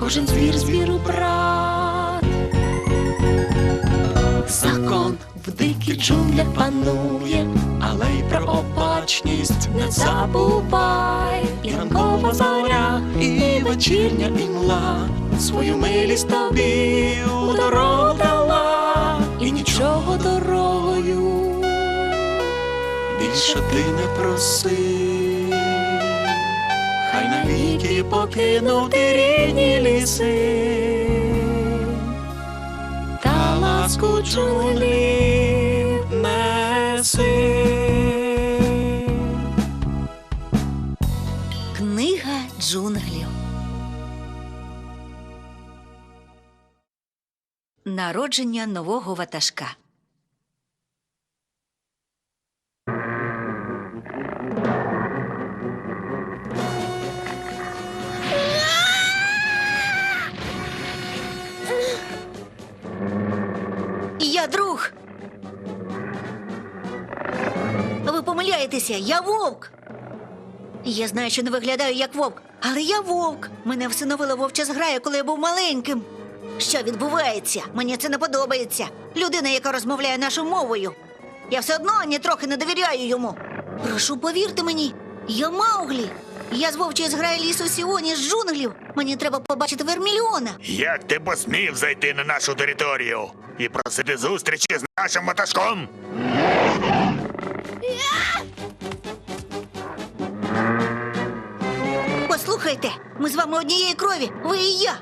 кожен звір звіру брат. Закон в диких джунглях панує, але й про обачність не забувай. І ранкова зоря, і вечірня імла свою милість тобі у дорогу дала, і нічого дорогою більше ти не проси. Навіки покинув ти рідні ліси та ласку джунглів неси. Книга джунглів. Народження нового ватажка. Друг. Ви помиляєтеся, я вовк. Я знаю, що не виглядаю як вовк, але я вовк. Мене всиновила вовча зграя, коли я був маленьким. Що відбувається? Мені це не подобається. Людина, яка розмовляє нашою мовою. Я все одно ані трохи не довіряю йому. Прошу, повірте мені, я Мауглі. Я з вовчої зграї лісу Сіоні з джунглів. Мені треба побачити Вермільйона. Як ти посмів зайти на нашу територію і просити зустрічі з нашим ватажком? Послухайте, ми з вами однієї крові, ви і я.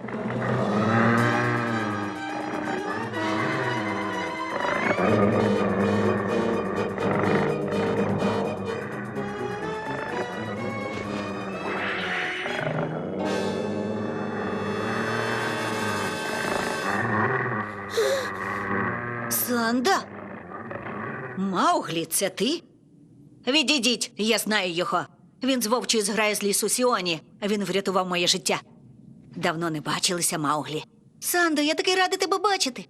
Санда? Мауглі, це ти? Відійдіть, я знаю його. Він з вовчою зграє з лісу Сіоні. Він врятував моє життя. Давно не бачилися, Мауглі. Сандо, я такий радий тебе бачити.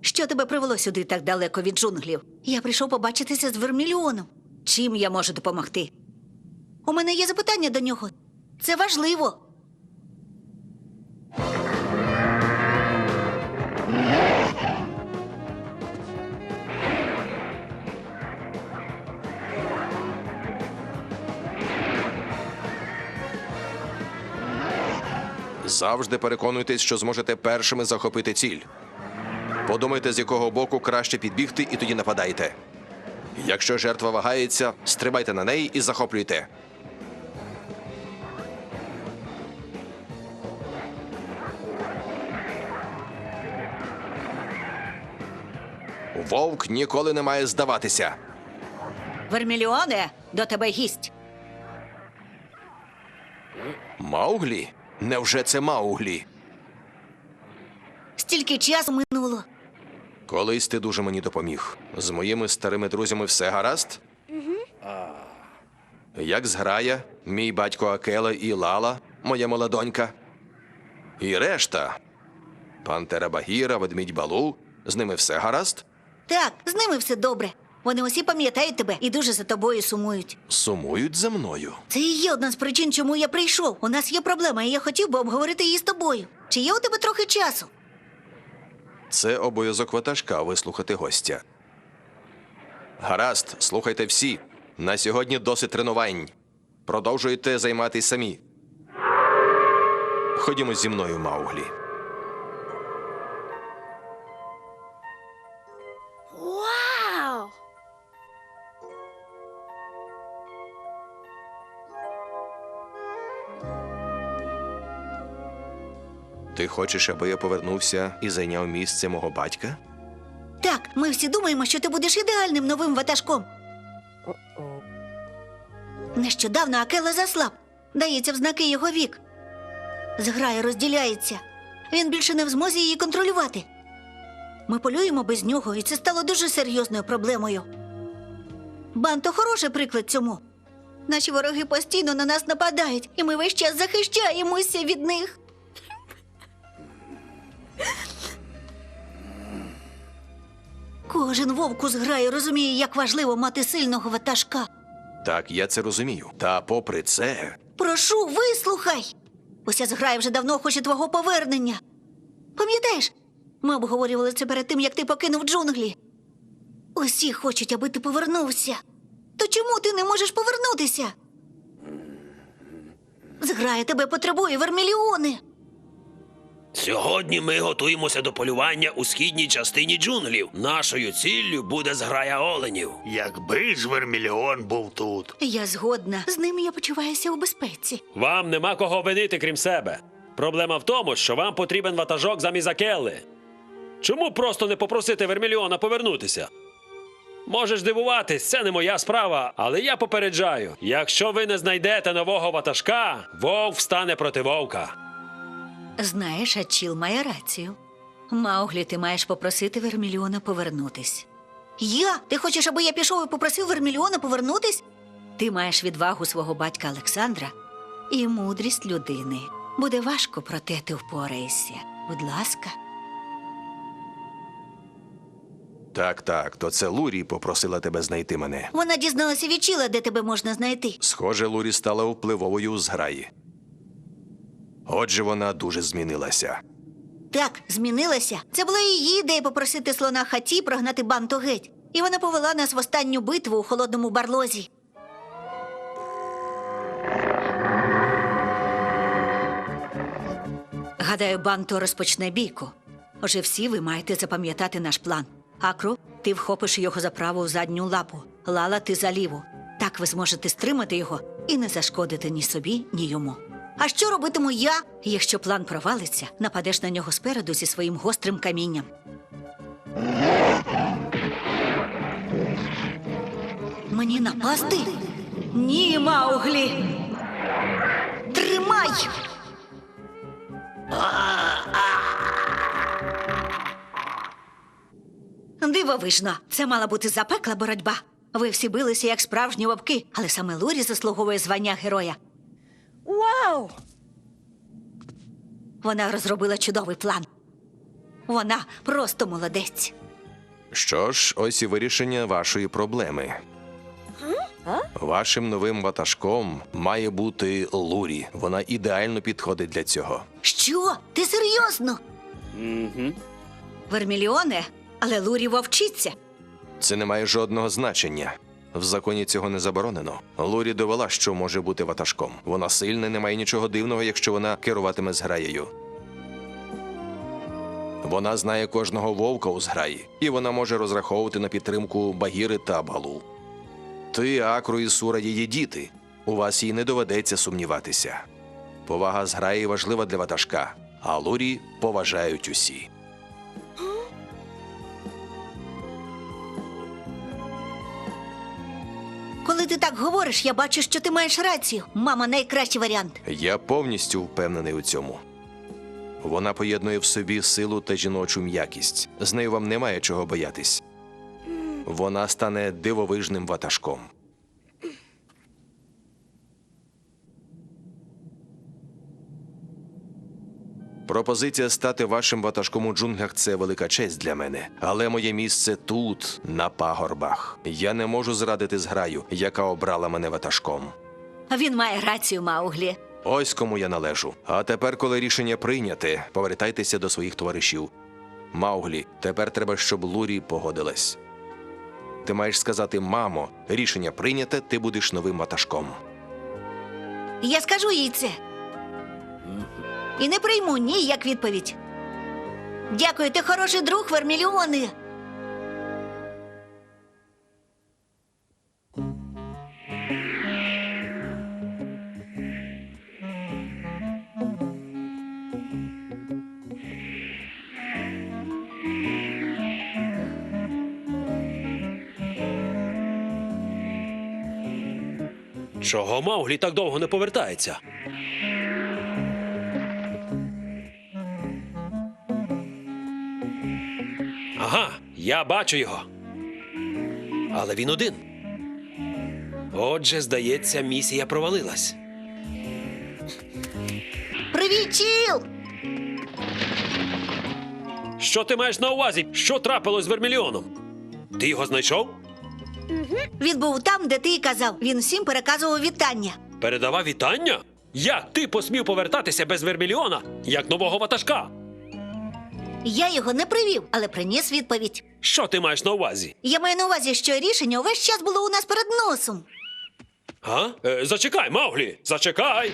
Що тебе привело сюди так далеко від джунглів? Я прийшов побачитися з Вермільйоном. Чим я можу допомогти? У мене є запитання до нього. Це важливо. Завжди переконуйтесь, що зможете першими захопити ціль. Подумайте, з якого боку краще підбігти, і тоді нападайте. Якщо жертва вагається, стрибайте на неї і захоплюйте. Вовк ніколи не має здаватися. Вермільйоне, до тебе гість. Мауглі? Невже це Мауглі? Стільки часу минуло. Колись ти дуже мені допоміг. З моїми старими друзями все гаразд? Угу. Як зграя, мій батько Акела і Лала, моя молодонька. І решта. Пантера Багіра, ведмідь Балу. З ними все гаразд? Так, з ними все добре. Вони усі пам'ятають тебе і дуже за тобою сумують. Сумують за мною. Це і є одна з причин, чому я прийшов. У нас є проблема, і я хотів би обговорити її з тобою. Чи є у тебе трохи часу? Це обов'язок ватажка вислухати гостя. Гаразд, слухайте всі. На сьогодні досить тренувань. Продовжуйте займатися самі. Ходімо зі мною, Мауглі. Ти хочеш, аби я повернувся і зайняв місце мого батька? Так, ми всі думаємо, що ти будеш ідеальним новим ватажком. Нещодавно Акела заслаб. Дається в знаки його вік. Зграя розділяється. Він більше не в змозі її контролювати. Ми полюємо без нього, і це стало дуже серйозною проблемою. Банто хороший приклад цьому. Наші вороги постійно на нас нападають, і ми весь час захищаємося від них. Кожен вовк у зграї розуміє, як важливо мати сильного ватажка. Так, я це розумію. Та попри це, Прошу, вислухай. Уся зграя вже давно хоче твого повернення. Пам'ятаєш, ми обговорювали це перед тим, як ти покинув джунглі. Усі хочуть, аби ти повернувся. То чому ти не можеш повернутися? Зграя тебе потребує вермільйони. Сьогодні ми готуємося до полювання у східній частині джунглів. Нашою ціллю буде зграя оленів. Якби ж Вермільон був тут. Я згодна. З ним я почуваюся у безпеці. Вам нема кого винити, крім себе. Проблема в тому, що вам потрібен ватажок замість Акелли. Чому просто не попросити Вермільйона повернутися? Можеш дивуватись, це не моя справа, але я попереджаю: якщо ви не знайдете нового ватажка, вовк встане проти вовка. Знаєш, Ачіл має рацію. Мауглі, ти маєш попросити Вермільйона повернутись. Я? Ти хочеш, аби я пішов і попросив Вермільйона повернутись? Ти маєш відвагу свого батька Олександра і мудрість людини. Буде важко, проте ти впораєшся. Будь ласка. так, так, то це Лурі попросила тебе знайти мене. Вона дізналася від Чіла, де тебе можна знайти. Схоже, Лурі стала впливовою у зграї. Отже, вона дуже змінилася. Так, змінилася. Це була її ідея попросити слона хаті прогнати банту геть. І вона повела нас в останню битву у холодному барлозі. Гадаю, банто розпочне бійку. Отже, всі ви маєте запам'ятати наш план. Акру, ти вхопиш його за праву задню лапу. Лала, ти за ліву. Так ви зможете стримати його і не зашкодити ні собі, ні йому. А що робитиму я? Якщо план провалиться, нападеш на нього спереду зі своїм гострим камінням. Мені напасти? Ні, Мауглі. Тримай! Дивовижно, це мала бути запекла боротьба. Ви всі билися як справжні вовки, але саме Лурі заслуговує звання героя. Wow. Вона розробила чудовий план. Вона просто молодець. Що ж, ось і вирішення вашої проблеми. Вашим новим ватажком має бути Лурі. Вона ідеально підходить для цього. Що? Ти серйозно? Угу. Вермільйоне, але Лурі вовчиться. Це не має жодного значення. В законі цього не заборонено. Лурі довела, що може бути ватажком. Вона сильна, немає нічого дивного, якщо вона керуватиме зграєю. Вона знає кожного вовка у зграї, і вона може розраховувати на підтримку Багіри та Абгалу. Ти, Акру і Сура її діти. У вас їй не доведеться сумніватися. Повага зграї важлива для ватажка, а Лурі поважають усі. Коли ти так говориш, я бачу, що ти маєш рацію. Мама найкращий варіант. Я повністю впевнений у цьому. Вона поєднує в собі силу та жіночу м'якість. З нею вам немає чого боятись. Вона стане дивовижним ватажком. Пропозиція стати вашим ватажком у джунглях це велика честь для мене. Але моє місце тут, на пагорбах. Я не можу зрадити зграю, яка обрала мене ватажком. Він має рацію, Мауглі. Ось кому я належу. А тепер, коли рішення прийняте, повертайтеся до своїх товаришів. Мауглі, тепер треба, щоб Лурі погодилась. Ти маєш сказати, мамо, рішення прийняте, ти будеш новим ватажком. Я скажу їй це. І не прийму ні відповідь. Дякую, ти хороший друг, Вермільйони. Чого Мауглі так довго не повертається? Ага, я бачу його. Але він один. Отже, здається, місія провалилась. Привіт, Чіл! Що ти маєш на увазі? Що трапилось з Вермільйоном? Ти його знайшов? Він був там, де ти і казав. Він всім переказував вітання. Передавав вітання? Як ти посмів повертатися без Вермільйона, як нового ватажка? Я його не привів, але приніс відповідь. Що ти маєш на увазі? Я маю на увазі, що рішення увесь час було у нас перед носом. А? Е, зачекай, Мауглі! Зачекай!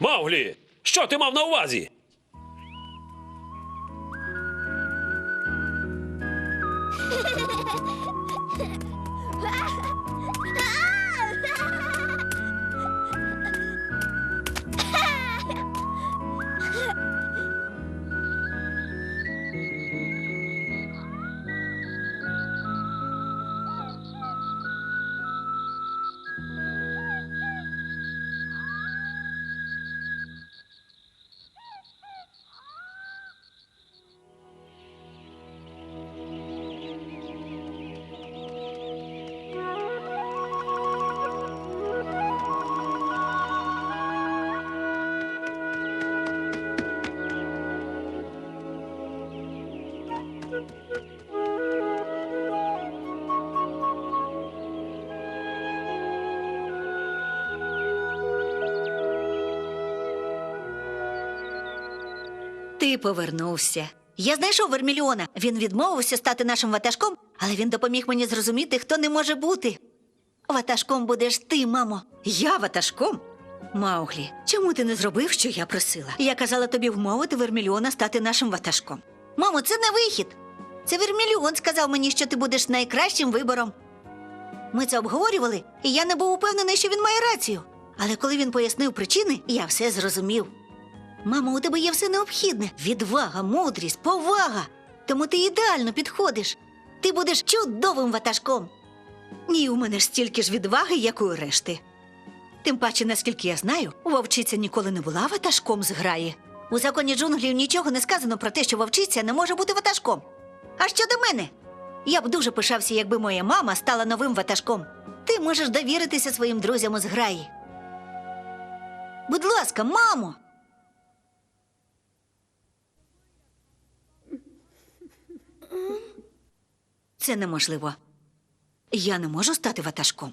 Мауглі! Що ти мав на увазі? Ти повернувся. Я знайшов Вермільйона. Він відмовився стати нашим ватажком, але він допоміг мені зрозуміти, хто не може бути. Ватажком будеш ти, мамо. Я ватажком? Мауглі, чому ти не зробив, що я просила? Я казала тобі вмовити Вермільйона стати нашим ватажком. Мамо, це не вихід. Це Вермільйон сказав мені, що ти будеш найкращим вибором. Ми це обговорювали, і я не був упевнений, що він має рацію. Але коли він пояснив причини, я все зрозумів. Мамо, у тебе є все необхідне: відвага, мудрість, повага. Тому ти ідеально підходиш. Ти будеш чудовим ватажком. Ні, у мене ж стільки ж відваги, як у решти. Тим паче, наскільки я знаю, вовчиця ніколи не була ватажком з граї. У законі джунглів нічого не сказано про те, що вовчиця не може бути ватажком. А щодо мене, я б дуже пишався, якби моя мама стала новим ватажком. Ти можеш довіритися своїм друзям із граї. Будь ласка, мамо. Це неможливо. Я не можу стати ватажком.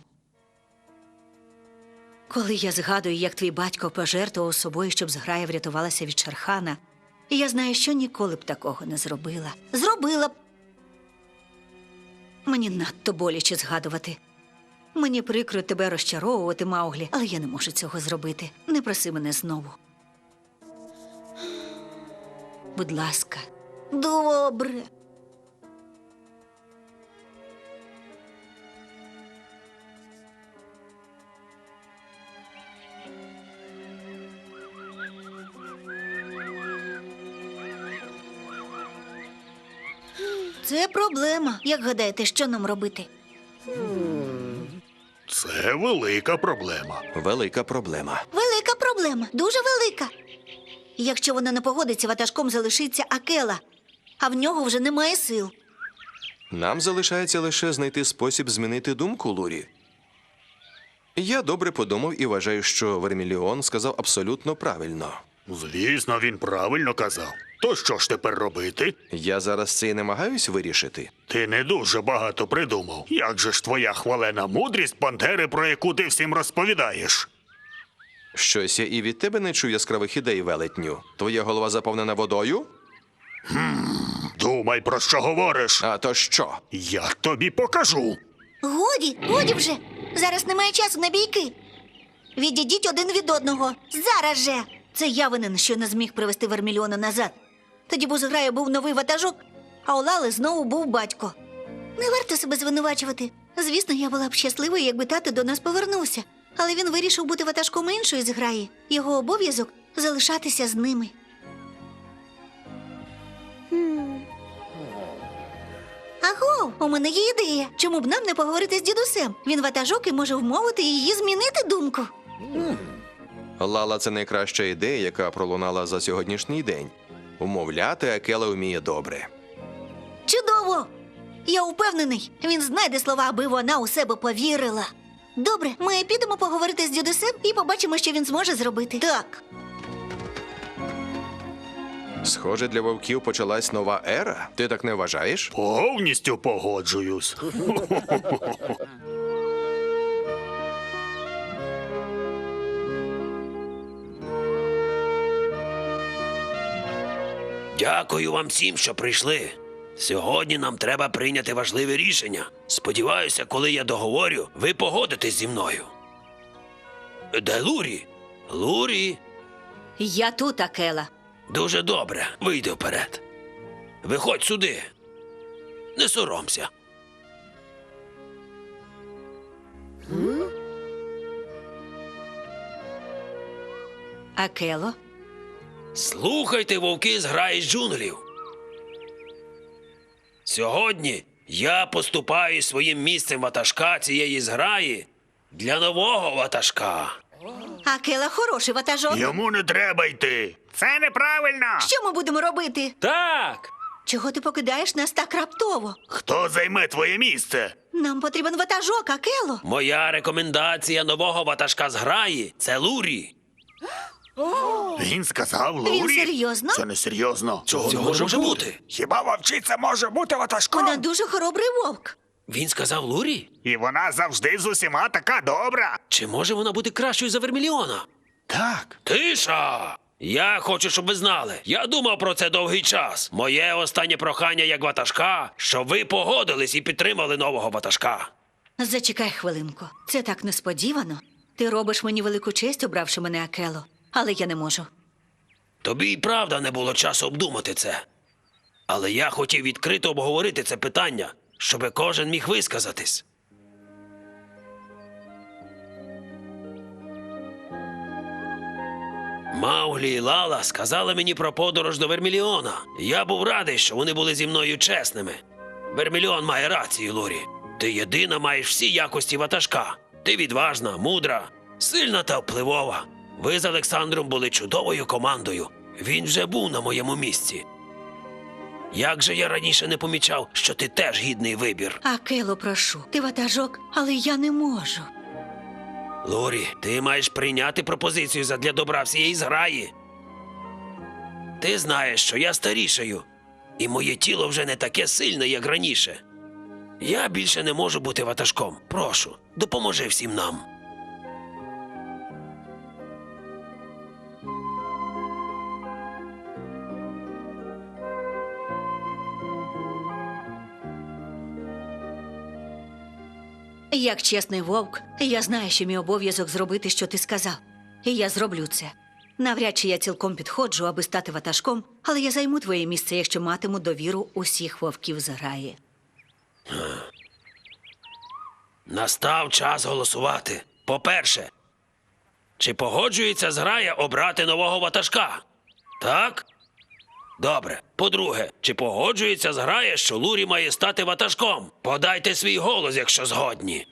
Коли я згадую, як твій батько пожертвував собою, щоб зграя врятувалася від Шерхана, я знаю, що ніколи б такого не зробила. Зробила б. Мені надто боляче згадувати. Мені прикро тебе розчаровувати, Мауглі, але я не можу цього зробити. Не проси мене знову. Будь ласка. Добре. Це проблема. Як гадаєте, що нам робити? Це велика проблема. Велика проблема. Велика проблема, дуже велика. Якщо вона не погодиться, ватажком залишиться Акела, а в нього вже немає сил. Нам залишається лише знайти спосіб змінити думку Лурі. Я добре подумав і вважаю, що Верміліон сказав абсолютно правильно. Звісно, він правильно казав. То що ж тепер робити? Я зараз це і намагаюсь вирішити. Ти не дуже багато придумав. Як же ж твоя хвалена мудрість, пантери, про яку ти всім розповідаєш? Щось я і від тебе не чую яскравих ідей, велетню. Твоя голова заповнена водою? Думай, про що говориш. А то що? Я тобі покажу. Годі, годі вже. Зараз немає часу на бійки. Відійдіть один від одного. Зараз же. Це я винен, що не зміг привести Вермільйона назад. Тоді б у зграя був новий ватажок, а у Лали знову був батько. Не варто себе звинувачувати. Звісно, я була б щасливою, якби тато до нас повернувся. Але він вирішив бути ватажком іншої зграї. Його обов'язок залишатися з ними. Аго, у мене є ідея. Чому б нам не поговорити з дідусем? Він ватажок і може вмовити її змінити думку. Лала це найкраща ідея, яка пролунала за сьогоднішній день. Умовляти Акела вміє добре. Чудово! Я впевнений, він знайде слова, аби вона у себе повірила. Добре, ми підемо поговорити з дідусем і побачимо, що він зможе зробити. Так. Схоже, для вовків почалась нова ера. Ти так не вважаєш? Повністю погоджуюсь. Дякую вам всім, що прийшли. Сьогодні нам треба прийняти важливе рішення. Сподіваюся, коли я договорю, ви погодитесь зі мною. Де Лурі? Лурі? Я тут, Акела. Дуже добре. Вийди вперед. Виходь сюди. Не соромся. Акело, Слухайте, вовки з граї з джунглів. Сьогодні я поступаю своїм місцем ватажка цієї зграї для нового ватажка. Акела хороший ватажок. Йому не треба йти. Це неправильно. Що ми будемо робити? Так! Чого ти покидаєш нас так раптово? Хто займе твоє місце? Нам потрібен ватажок, Акело. Моя рекомендація нового ватажка з граї це Лурі. Він сказав Лурі. Він серйозно? Це не серйозно. Чого, Цього не може бути. Хіба вовчиця може бути ватажком? Вона дуже хоробрий вовк. Він сказав Лурі? І вона завжди з усіма така добра. Чи може вона бути кращою за Верміліона? Так. Тиша! Я хочу, щоб ви знали. Я думав про це довгий час. Моє останнє прохання як ватажка, щоб ви погодились і підтримали нового ватажка. Зачекай хвилинку. Це так несподівано. Ти робиш мені велику честь, обравши мене Акело, але я не можу. Тобі і правда не було часу обдумати це. Але я хотів відкрито обговорити це питання, щоб кожен міг висказатись. Мауглі і Лала сказали мені про подорож до Верміліона. Я був радий, що вони були зі мною чесними. Верміліон має рацію, Лорі. Ти єдина маєш всі якості ватажка. Ти відважна, мудра, сильна та впливова. Ви з Олександром були чудовою командою. Він вже був на моєму місці. Як же я раніше не помічав, що ти теж гідний вибір. Акело, прошу, ти ватажок, але я не можу. Лорі, ти маєш прийняти пропозицію задля добра всієї зграї. Ти знаєш, що я старішаю, і моє тіло вже не таке сильне, як раніше. Я більше не можу бути ватажком. Прошу, допоможи всім нам. Як чесний вовк, я знаю, що мій обов'язок зробити, що ти сказав. І я зроблю це. Навряд чи я цілком підходжу, аби стати ватажком, але я займу твоє місце, якщо матиму довіру усіх вовків зграї. Настав час голосувати. По-перше, чи погоджується зграя обрати нового ватажка? Так? Добре. По-друге, чи погоджується зграя, що Лурі має стати ватажком? Подайте свій голос, якщо згодні.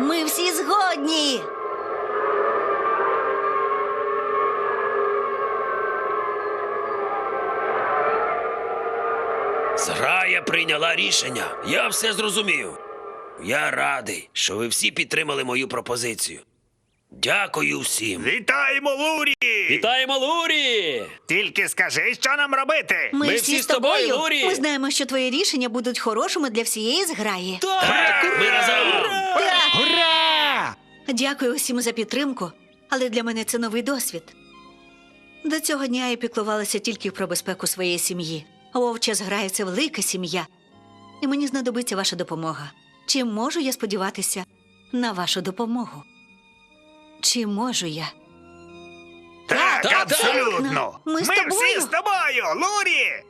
Ми всі згодні. Зграя прийняла рішення. Я все зрозумів. Я радий, що ви всі підтримали мою пропозицію. Дякую всім. Вітаємо, Лурі! Вітаємо Лурі! Тільки скажи, що нам робити. Ми, Ми всі, всі з тобою. Лурі. Ми знаємо, що твої рішення будуть хорошими для всієї зграї. Так, ми разом. Ура! Дякую усім за підтримку, але для мене це новий досвід. До цього дня я піклувалася тільки про безпеку своєї сім'ї. Вовча зграє це велика сім'я. І мені знадобиться ваша допомога. Чи можу я сподіватися на вашу допомогу? Чи можу я? Так, Так, абсолютно. Ми з тобою. всі з тобою, Лурі!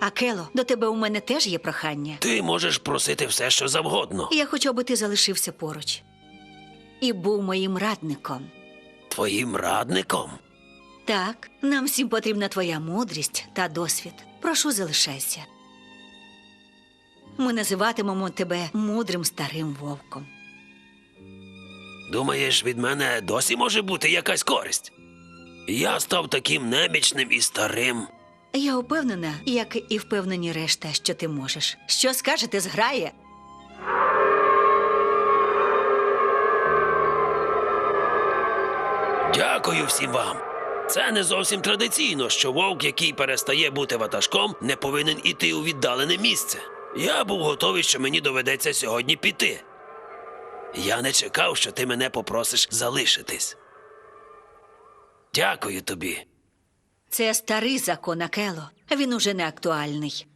Акело, до тебе у мене теж є прохання. Ти можеш просити все, що завгодно. Я хочу, аби ти залишився поруч і був моїм радником. Твоїм радником. Так, нам всім потрібна твоя мудрість та досвід. Прошу, залишайся. Ми називатимемо тебе мудрим старим вовком. Думаєш, від мене досі може бути якась користь? Я став таким немічним і старим. Я упевнена, як і впевнені решта, що ти можеш. Що скажете, зграє? Дякую всім вам. Це не зовсім традиційно, що вовк, який перестає бути ватажком, не повинен іти у віддалене місце. Я був готовий, що мені доведеться сьогодні піти. Я не чекав, що ти мене попросиш залишитись. Дякую тобі. Це старий закон Акело. Він уже не актуальний.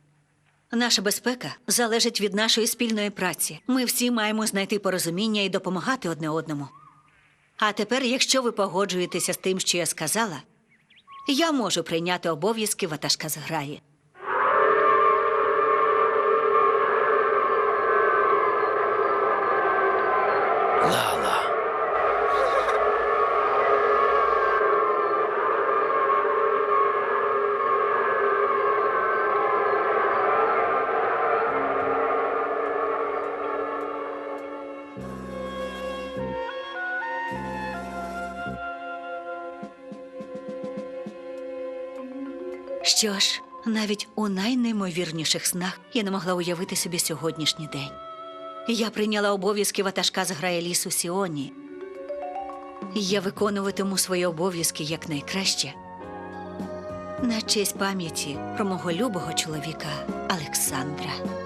Наша безпека залежить від нашої спільної праці. Ми всі маємо знайти порозуміння і допомагати одне одному. А тепер, якщо ви погоджуєтеся з тим, що я сказала, я можу прийняти обов'язки ватажка зграї. Що ж, навіть у найнеймовірніших снах я не могла уявити собі сьогоднішній день. Я прийняла обов'язки ватажка з грає лісу Сіоні. Я виконуватиму свої обов'язки якнайкраще. На честь пам'яті про мого любого чоловіка Олександра.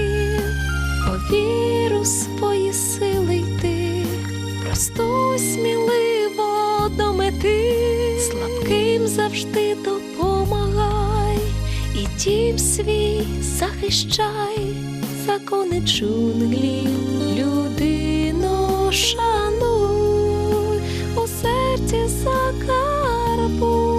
завжди допомагай, і дім свій захищай, закони джунглі, людину шануй, у серці закарбуй.